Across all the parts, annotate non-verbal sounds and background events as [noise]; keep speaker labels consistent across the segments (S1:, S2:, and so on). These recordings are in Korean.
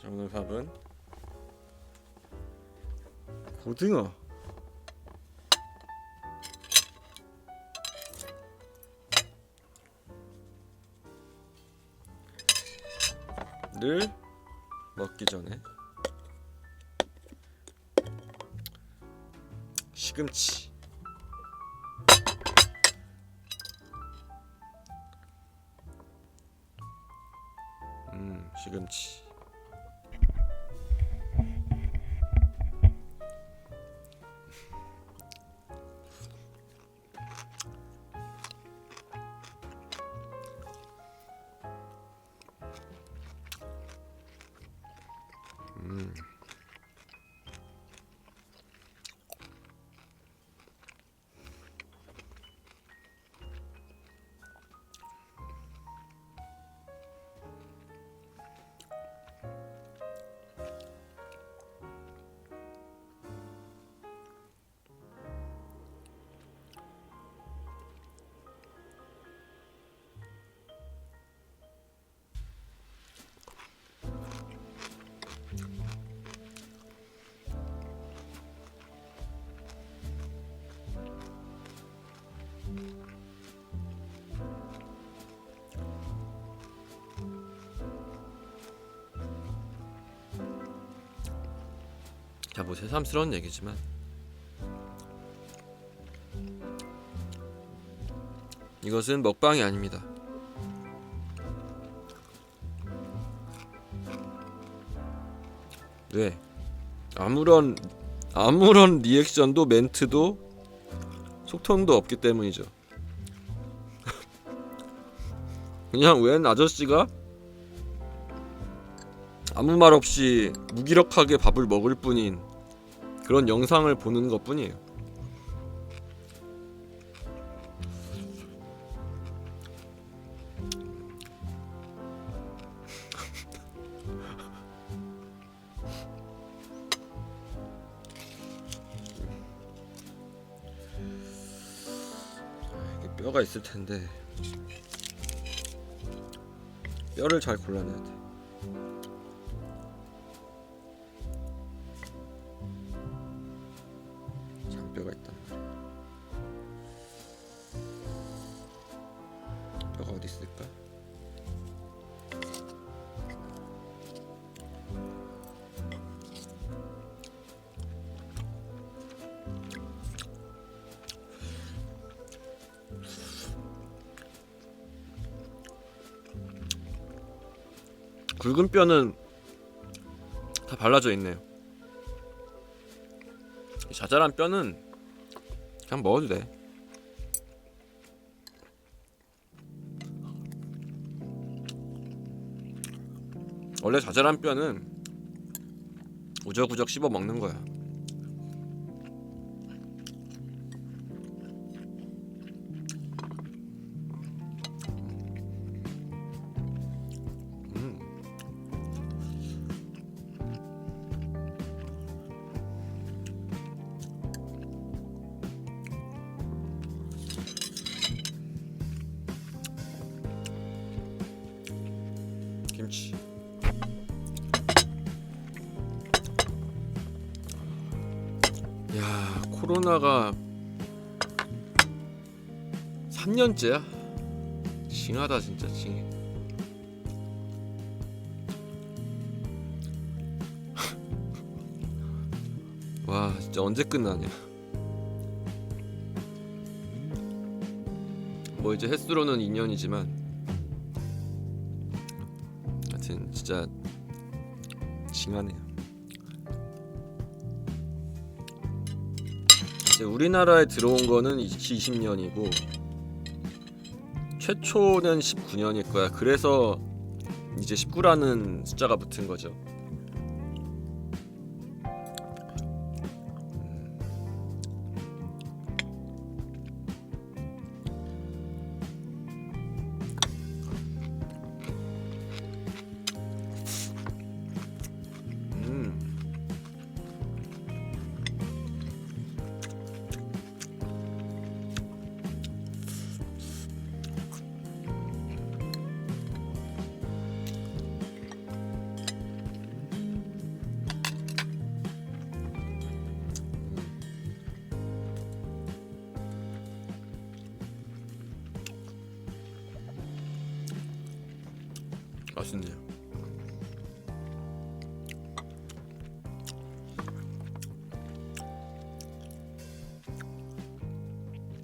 S1: 자 오늘 밥은 고등어. 를 먹기 전에 시금치. 음 시금치 뭐 새삼스러운 얘기지만 이것은 먹방이 아닙니다. 왜? 아무런 아무런 리액션도 멘트도 속통도 없기 때문이죠. [laughs] 그냥 웬 아저씨가 아무 말 없이 무기력하게 밥을 먹을 뿐인 그런 영상을 보는 것 뿐이에요. 이게 뼈가 있을 텐데 뼈를 잘 골라내야 돼. 어디 있을까? 굵은 뼈는 다 발라져 있네요. 이 자잘한 뼈는 그냥 먹어도 돼. 원래 자잘한 뼈는 우적우적 씹어 먹는 거야. 코로나가 3년째야? 징하다 진짜 징해. [laughs] 와, 진짜 언제 끝나냐? 뭐 이제 횟수로는 2년이지만 하여튼 진짜 징하네요. 우리나라에 들어온 거는 2020년이고 최초는 19년일 거야. 그래서 이제 19라는 숫자가 붙은 거죠.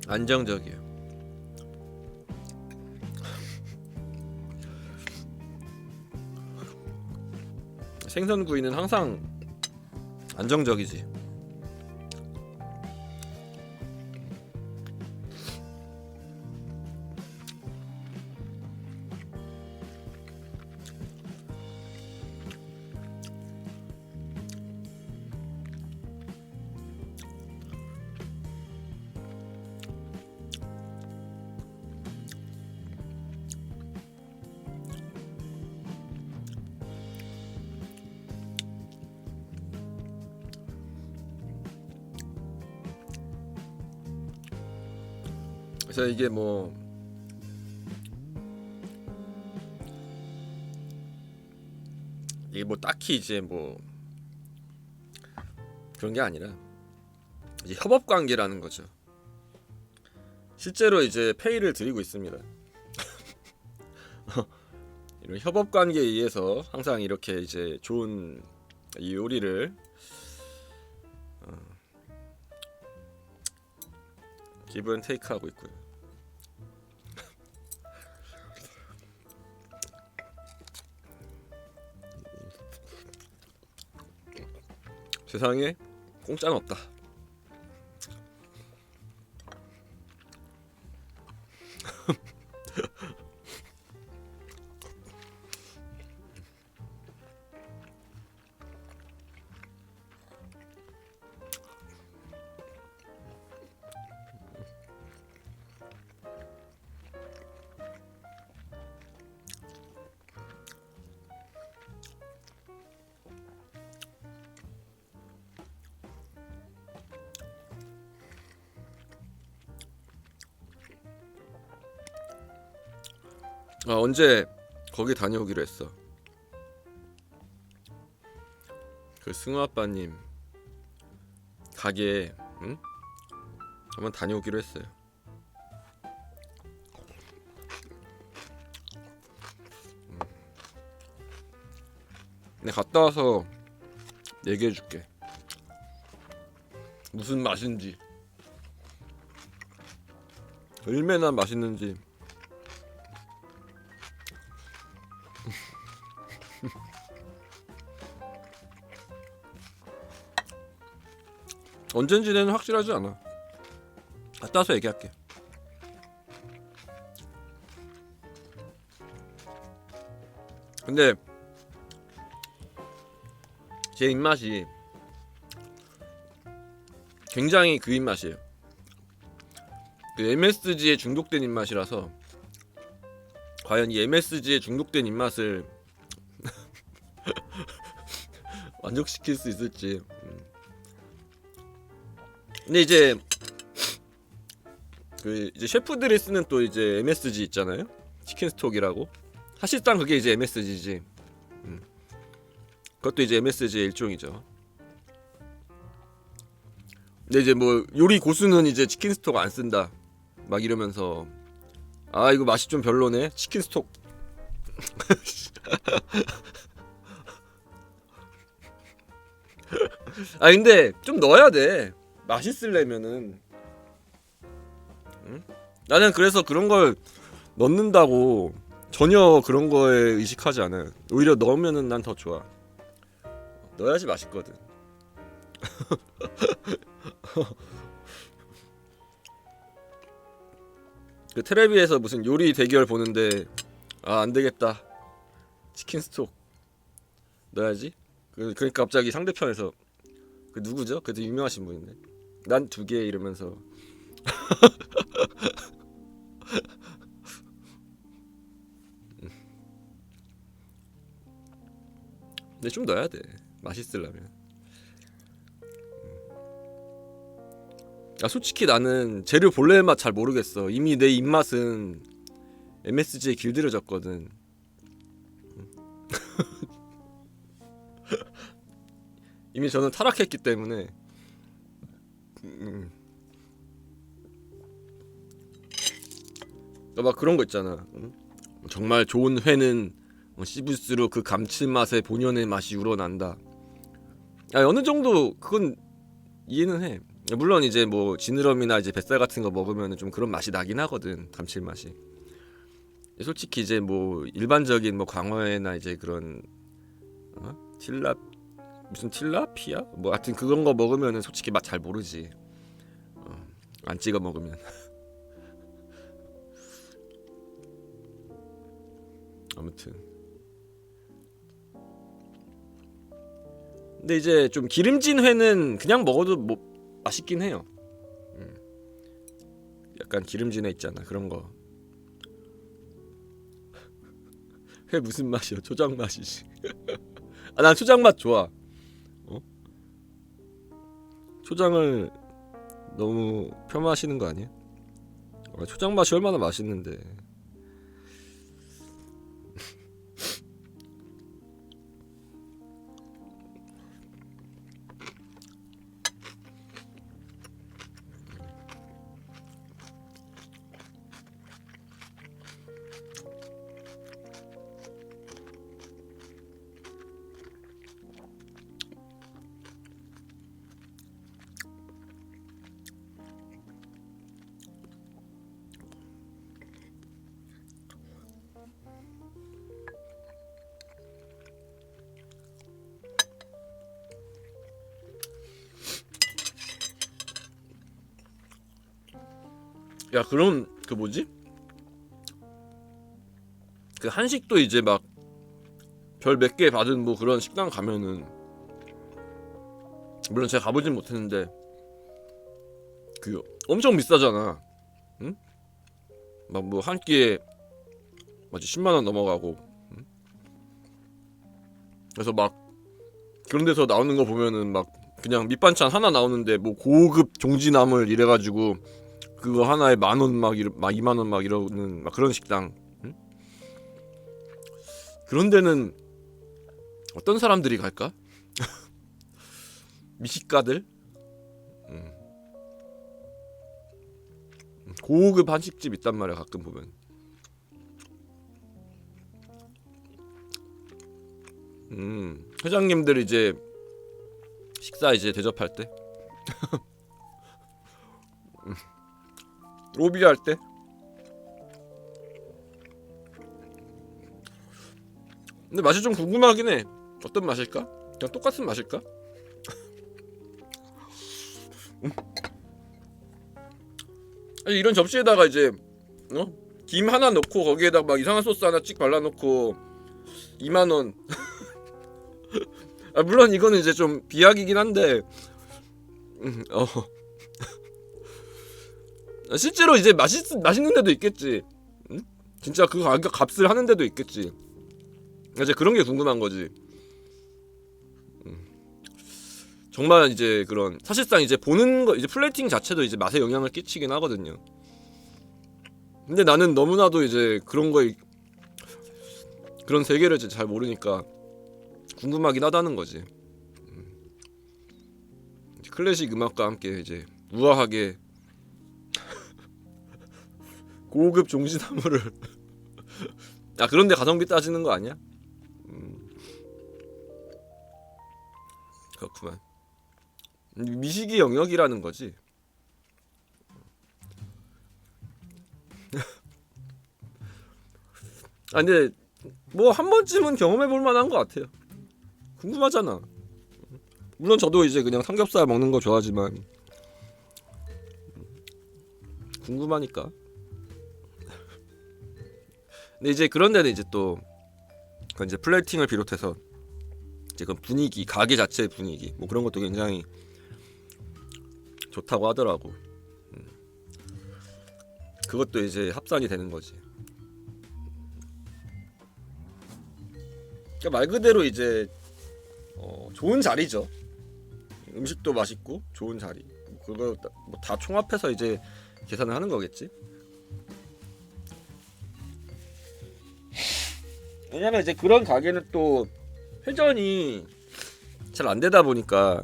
S1: 안정적이에요. 생선구이는 항상 안정적이지. 이게 뭐 이게 뭐 딱히 이제 뭐 그런 게 아니라 이제 협업 관계라는 거죠. 실제로 이제 페이를 드리고 있습니다. [laughs] 이런 협업 관계에 의해서 항상 이렇게 이제 좋은 이 요리를 어, 기브 앤 테이크 하고 있고요. 세상에 공짜는 없다. 아 언제 거기 다녀오기로 했어. 그 승우 아빠님 가게 응? 한번 다녀오기로 했어요. 음. 내 갔다 와서 얘기해 줄게. 무슨 맛인지 얼마나 맛있는지 언젠지는 확실하지 않아. 와서 얘기할게. 근데 제 입맛이 굉장히 그 입맛이에요. 그 MSG에 중독된 입맛이라서 과연 이 MSG에 중독된 입맛을 [laughs] 만족시킬 수 있을지. 음. 근데 이제 그 이제 셰프들이 쓰는 또 이제 MSG 있잖아요. 치킨 스톡이라고. 사실상 그게 이제 MSG지. 음. 그것도 이제 MSG의 일종이죠. 근데 이제 뭐 요리 고수는 이제 치킨 스톡 안 쓴다. 막 이러면서 아 이거 맛이 좀 별로네. 치킨 스톡. [laughs] 아 근데 좀 넣어야 돼. 맛있으려면은. 응? 나는 그래서 그런 걸 넣는다고 전혀 그런 거에 의식하지 않아요. 오히려 넣으면은 난 더 좋아. 넣어야지 맛있거든. [laughs] 그 테레비에서 무슨 요리 대결 보는데 아 안 되겠다. 치킨 스톡 넣어야지. 그 그러니까 갑자기 상대편에서 그 누구죠? 그래도 유명하신 분인데 난 두 개 이러면서. 근데 좀 넣어야 돼. 맛있으려면. 아 솔직히 나는 재료 본래 맛 잘 모르겠어. 이미 내 입맛은 MSG에 길들여졌거든. [laughs] 이미 저는 타락했기 때문에 음. 막 그런 거 있잖아 응? 정말 좋은 회는 어, 씹을수록 그 감칠맛에 본연의 맛이 우러난다. 아, 어느 정도 그건 이해는 해. 물론 이제 뭐 지느러미나 이제 뱃살 같은 거 먹으면 좀 그런 맛이 나긴 하거든 감칠맛이. 솔직히 이제 뭐 일반적인 뭐 광어회나 이제 그런 어? 틸라 무슨 틸라피아 뭐 하여튼 그런 거 먹으면은 솔직히 맛 잘 모르지. 어, 안 찍어 먹으면. [laughs] 아무튼. 근데 이제 좀 기름진 회는 그냥 먹어도 뭐 맛있긴 해요. 음. 약간 기름진 회 있잖아 그런 거. [laughs] 회 무슨 맛이야? 초장 맛이지. [laughs] 아, 난 초장 맛 좋아. 어? 초장을 너무 폄하하시는 거 아니야? 아, 초장 맛이 얼마나 맛있는데. 야 그럼 그 뭐지? 그 한식도 이제 막 별 몇 개 받은 뭐 그런 식당 가면은 물론 제가 가보진 못했는데 그 엄청 비싸잖아. 응? 막 뭐 한 끼에 뭐지 10만 원 넘어가고. 응? 그래서 막 그런 데서 나오는 거 보면은 막 그냥 밑반찬 하나 나오는데 뭐 고급 종지나물 이래가지고 그거 하나에 만 원 막 이러 막 2만 원 막 이러는 막 그런 식당. 응? 그런 데는 어떤 사람들이 갈까? [laughs] 미식가들? 음. 고급 한식집 있단 말이야 가끔 보면. 음 회장님들 이제 식사 이제 대접할 때 [laughs] 로비 할 때. 근데 맛이 좀 궁금하긴 해. 어떤 맛일까? 그냥 똑같은 맛일까? 음. 아니, 이런 접시에다가 이제 어? 김 하나 넣고 거기에다가 막 이상한 소스 하나 찍 발라놓고 2만 원. [laughs] 아, 물론 이거는 이제 좀 비약이긴 한데, 음, 어. 실제로 이제 맛있 맛있는 데도 있겠지. 응? 진짜 그 가격 값을 하는 데도 있겠지. 이제 그런 게 궁금한 거지. 음. 정말 이제 그런 사실상 이제 보는 거 이제 플레이팅 자체도 이제 맛에 영향을 끼치긴 하거든요. 근데 나는 너무나도 이제 그런 거에 그런 세계를 이제 잘 모르니까 궁금하긴 하다는 거지. 음. 클래식 음악과 함께 이제 우아하게 고급 종시나무를 [laughs] 아 그런데 가성비 따지는 거 아니야? 음. 그렇구만. 미식의 영역이라는 거지. [laughs] 아 근데 뭐 한 번쯤은 경험해 볼 만한 것 같아요. 궁금하잖아. 물론 저도 이제 그냥 삼겹살 먹는 거 좋아하지만. 궁금하니까 근데 이제 그런 데는 이제 또 이제 플레이팅을 비롯해서 이제 그 분위기 가게 자체의 분위기 뭐 그런 것도 굉장히 좋다고 하더라고. 음. 그것도 이제 합산이 되는 거지. 그러니까 말 그대로 이제 어, 좋은 자리죠. 음식도 맛있고 좋은 자리. 그거 뭐다 총합해서 이제 계산을 하는 거겠지. 왜냐면 이제 그런 가게는 또 회전이 잘 안 되다 보니까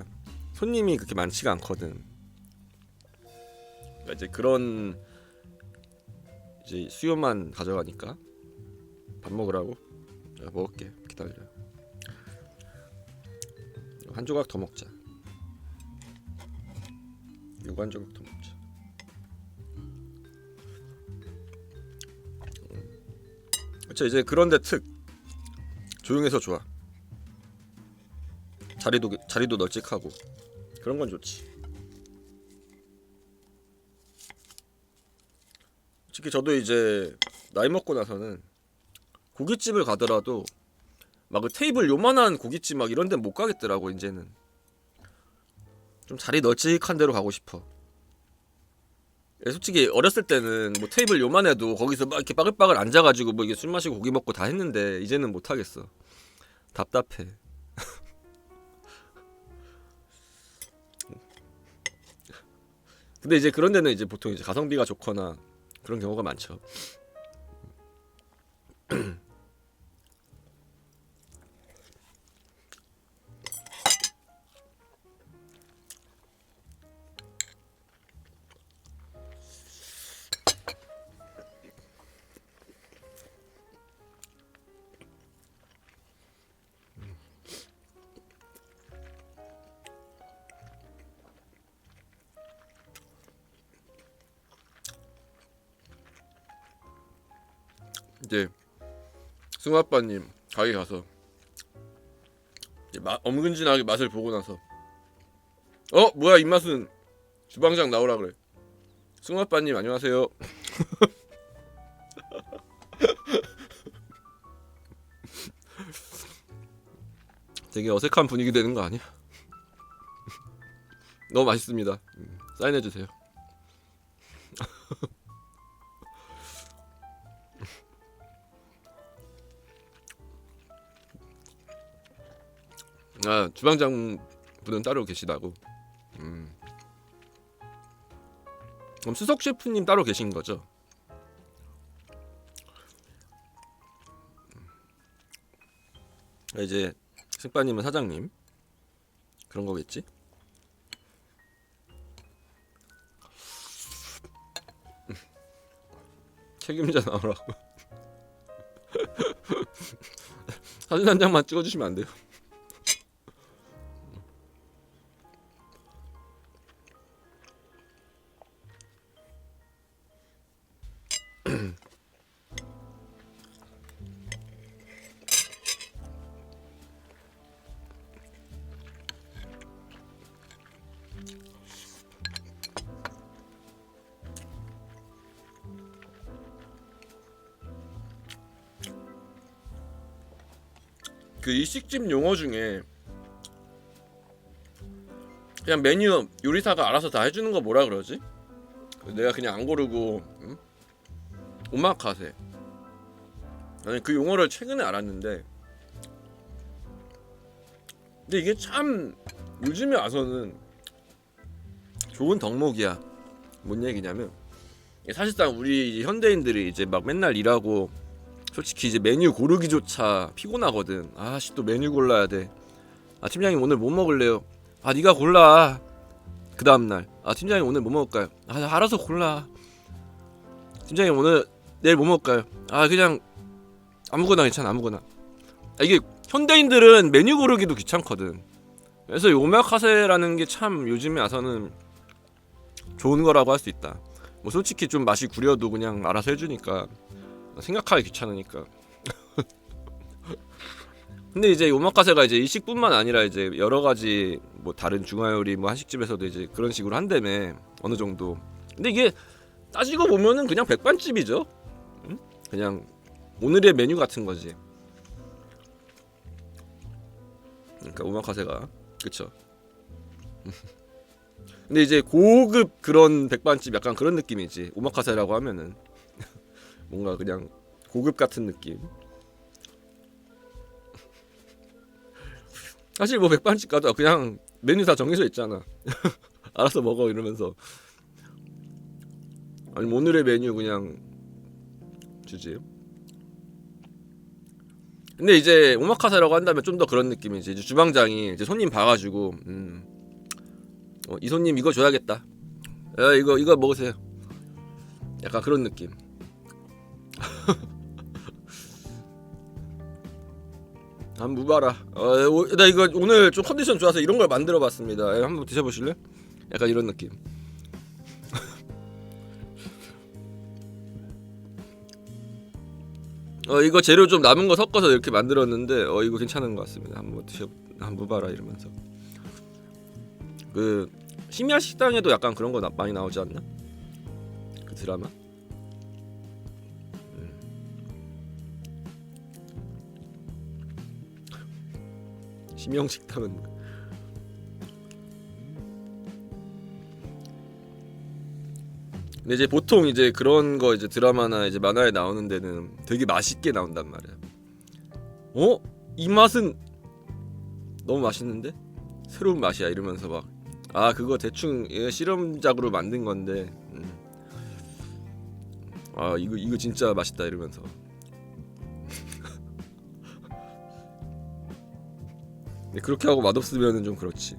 S1: 손님이 그렇게 많지가 않거든. 그러니까 이제 그런 이제 수요만 가져가니까 밥 먹으라고 야, 먹을게. 기다려 한 조각 더 먹자. 이거 한 조각 더 먹자. 그쵸 이제 그런데 특 조용해서 좋아. 자리도 자리도 널찍하고. 그런 건 좋지. 솔직히 저도 이제 나이 먹고 나서는 고깃집을 가더라도 막 그 테이블 요만한 고깃집 막 이런 데는 못 가겠더라고 이제는. 좀 자리 널찍한 데로 가고 싶어. 예, 솔직히 어렸을 때는 뭐 테이블 요만해도 거기서 막 이렇게 빠글빠글 앉아가지고 뭐 이게 술 마시고 고기 먹고 다 했는데 이제는 못 하겠어. 답답해. [laughs] 근데 이제 그런 데는 이제 보통 이제 가성비가 좋거나 그런 경우가 많죠 [clears throat] 승우 아빠님 가게 가서 마, 엄근진하게 맛을 보고 나서 어 뭐야 입맛은 주방장 나오라 그래. 승우 아빠님 안녕하세요. [laughs] 되게 어색한 분위기 되는 거 아니야? [laughs] 너무 맛있습니다. 음, 사인해 주세요 [laughs] 아 주방장 분은 따로 계시다고. 음. 그럼 수석 셰프님 따로 계신 거죠? 음. 이제 승빠님은 사장님 그런 거겠지? 음. 책임자 나오라고 [laughs] 사진 한 장만 찍어주시면 안 돼요? 그 일식집 용어 중에 그냥 메뉴 요리사가 알아서 다 해주는 거 뭐라 그러지? 내가 그냥 안 고르고 응? 오마카세 아니 그 용어를 최근에 알았는데 근데 이게 참 요즘에 와서는 좋은 덕목이야 뭔 얘기냐면 사실상 우리 현대인들이 이제 막 맨날 일하고 솔직히 이제 메뉴 고르기조차 피곤하거든. 아씨 또 메뉴 골라야 돼. 아 팀장님 오늘 뭐 먹을래요? 아 네가 골라. 그 다음 날. 아 팀장님 오늘 뭐 먹을까요? 아 알아서 골라. 팀장님 오늘 내일 뭐 먹을까요? 아 그냥 아무거나 괜찮아 아무거나. 아, 이게 현대인들은 메뉴 고르기도 귀찮거든. 그래서 이 오마카세라는 게 참 요즘에 와서는 좋은 거라고 할 수 있다. 뭐 솔직히 좀 맛이 구려도 그냥 알아서 해주니까 생각하기 귀찮으니까. 근데 이제 오마카세가 이제 일식뿐만 아니라 이제 여러 가지 뭐 다른 중화요리 뭐 한식집에서도 이제 그런 식으로 한다며 어느 정도. 근데 이게 따지고 보면은 그냥 백반집이죠. 응? 그냥 오늘의 메뉴 같은 거지. 그러니까 오마카세가 그쵸. [laughs] 근데 이제 고급 그런 백반집 약간 그런 느낌이지. 오마카세라고 하면은. 뭔가 그냥 고급 같은 느낌. [laughs] 사실 뭐 백반집 가도 그냥 메뉴 다 정해져 있잖아. [laughs] 알아서 먹어 이러면서. 아니 면 오늘의 메뉴 그냥 주지. 근데 이제 오마카세라고 한다면 좀 더 그런 느낌이지. 이제 주방장이 이제 손님 봐가지고 음, 어, 이 손님 이거 줘야겠다. 야 이거 이거 먹으세요. 약간 그런 느낌. [laughs] 한번 무바라. 어, 오- 나 이거 오늘 좀 컨디션 좋아서 이런 걸 만들어봤습니다. 예, 한번 드셔보실래? 약간 이런 느낌. [laughs] 어 이거 재료 좀 남은 거 섞어서 이렇게 만들었는데 어 이거 괜찮은 것 같습니다. 한번 드셔 한번 무바라 이러면서 그 심야 식당에도 약간 그런 거 나, 많이 나오지 않나? 그 드라마? 심형 식당은 뭐야? 근데 이제 보통 이제 그런 거 이제 드라마나 이제 만화에 나오는 데는 되게 맛있게 나온단 말이야. 어? 이 맛은 너무 맛있는데? 새로운 맛이야 이러면서 막 아 그거 대충 예, 실험작으로 만든 건데 음. 아 이거 이거 진짜 맛있다 이러면서 근데 그렇게 하고 맛없으면은 좀 그렇지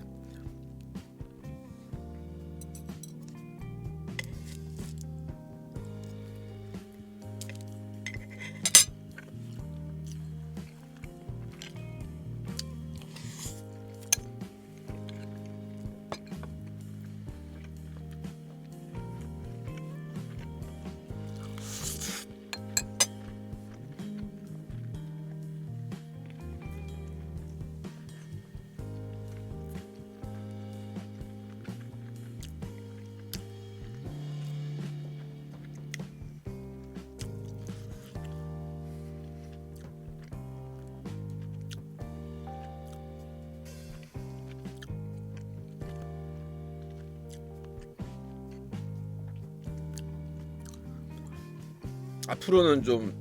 S1: 앞으로는 좀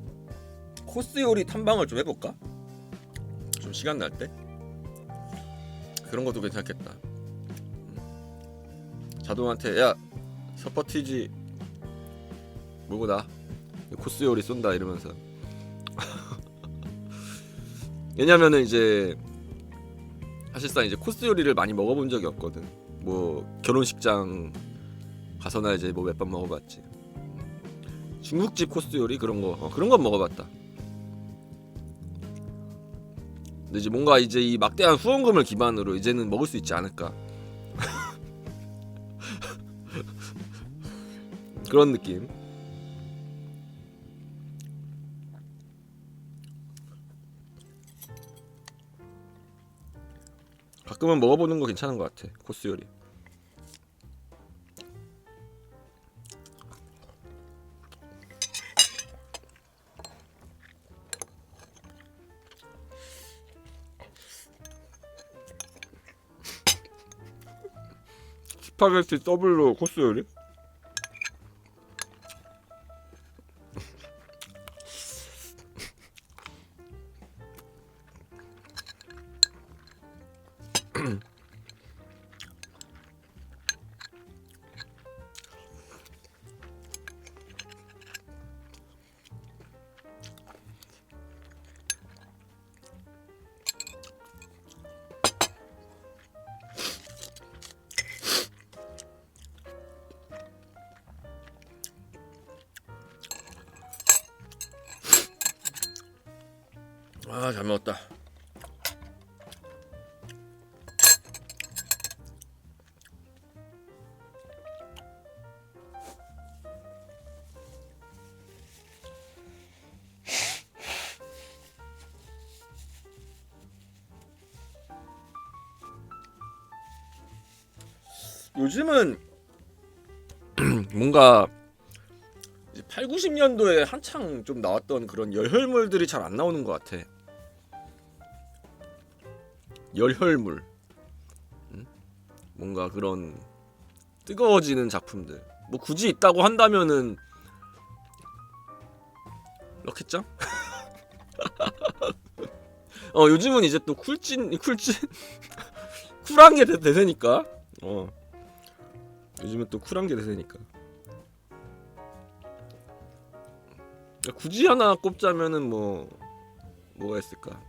S1: 코스 요리 탐방을 좀 해볼까? 좀 시간 날 때? 그런 것도 괜찮겠다. 음. 자동한테 야 서퍼티지 뭐고 나 코스 요리 쏜다 이러면서 [laughs] 왜냐면은 이제 사실상 이제 코스 요리를 많이 먹어본 적이 없거든. 뭐 결혼식장 가서나 이제 뭐 몇 번 먹어봤지. 중국집 코스 요리 그런 거 어, 그런 건 먹어봤다. 근데 이제 뭔가 이제 이 막대한 후원금을 기반으로 이제는 먹을 수 있지 않을까. [laughs] 그런 느낌. 가끔은 먹어보는 거 괜찮은 것 같아 코스 요리. 스파게티 더블로 코스 요리? 아잘 먹었다. 요즘은 [clears throat] 뭔가 이제 8, 90년도에 한창 좀 나왔던 그런 열혈물들이 잘 안 나오는 것 같아. 열혈물. 음? 뭔가 그런 뜨거워지는 작품들. 뭐 굳이 있다고 한다면은 럭키짱? [laughs] 어 요즘은 이제 또 쿨찐 쿨찐 [laughs] 쿨한 게 대- 대세니까. 어 요즘은 또 쿨한 게 대세니까. 굳이 하나 꼽자면은 뭐 뭐가 있을까?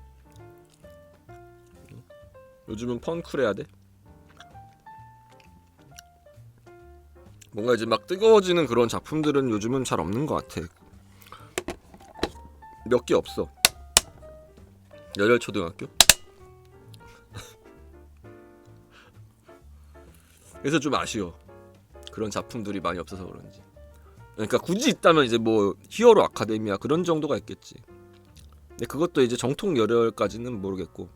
S1: 요즘은 펑크래야 돼. 뭔가 이제 막 뜨거워지는 그런 작품들은 요즘은 잘 없는 것 같아. 몇 개 없어. 열혈 초등학교? [laughs] 그래서 좀 아쉬워. 그런 작품들이 많이 없어서 그런지. 그러니까 굳이 있다면 이제 뭐 히어로 아카데미아 그런 정도가 있겠지. 근데 그것도 이제 정통 열혈까지는 모르겠고.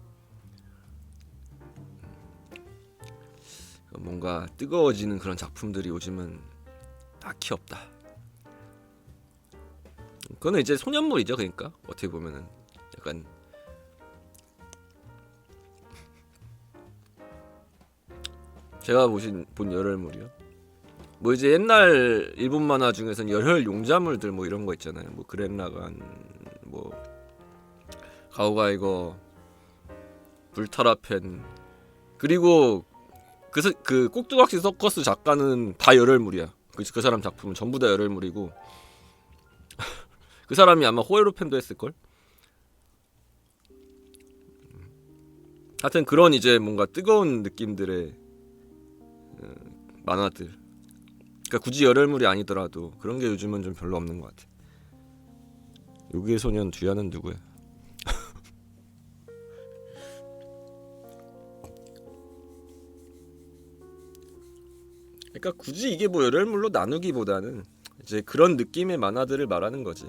S1: 뭔가 뜨거워지는 그런 작품들이 요즘은 딱히 없다. 그거는 이제 소년물이죠, 그러니까 어떻게 보면은 약간 제가 보신 본 열혈물이요. 뭐 이제 옛날 일본 만화 중에서는 열혈 용자물들 뭐 이런 거 있잖아요. 뭐 그랜라간, 뭐 가오가이거, 불타라펜 그리고 그, 서- 그 꼭두각시 서커스 작가는 다 열혈물이야. 그, 그 사람 작품은 전부 다 열혈물이고 [laughs] 그 사람이 아마 호에로 팬도 했을 걸. 하여튼 그런 이제 뭔가 뜨거운 느낌들의 어, 만화들. 그러니까 굳이 열혈물이 아니더라도 그런 게 요즘은 좀 별로 없는 것 같아. 요괴 소년 뒤야는 누구야? 그러니까 굳이 이게 뭐 열혈물로 나누기보다는 이제 그런 느낌의 만화들을 말하는 거지.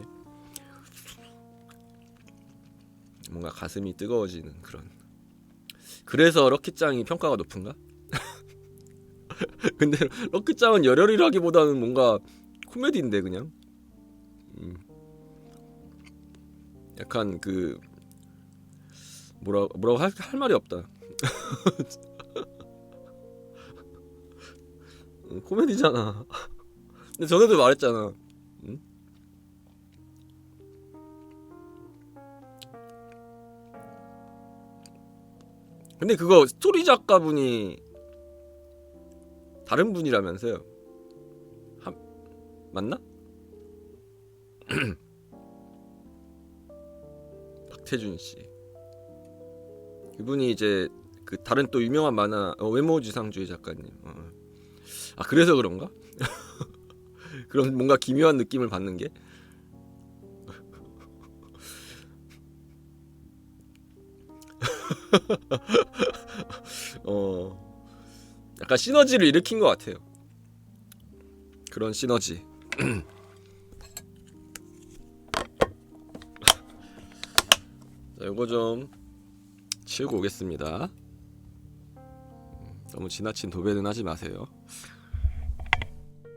S1: 뭔가 가슴이 뜨거워지는 그런. 그래서 럭키짱이 평가가 높은가? [laughs] 근데 럭키짱은 열혈이라기보다는 뭔가 코미디인데 그냥. 음. 약간 그 뭐라 뭐라고 할, 할 말이 없다. [laughs] 코미디잖아. [laughs] 근데 전에도 말했잖아. 응? 근데 그거 스토리 작가분이 다른 분이라면서요? 한 맞나? [clears throat] 박태준 씨. 이분이 이제 그 다른 또 유명한 만화 어, 외모지상주의 작가님. 어. 아 그래서 그런가? [laughs] 그런 뭔가 기묘한 느낌을 받는 게 [laughs] 어 약간 시너지를 일으킨 것 같아요. 그런 시너지. [clears throat] 자, 이거 좀 치우고 오겠습니다. 너무 지나친 도배는 하지 마세요.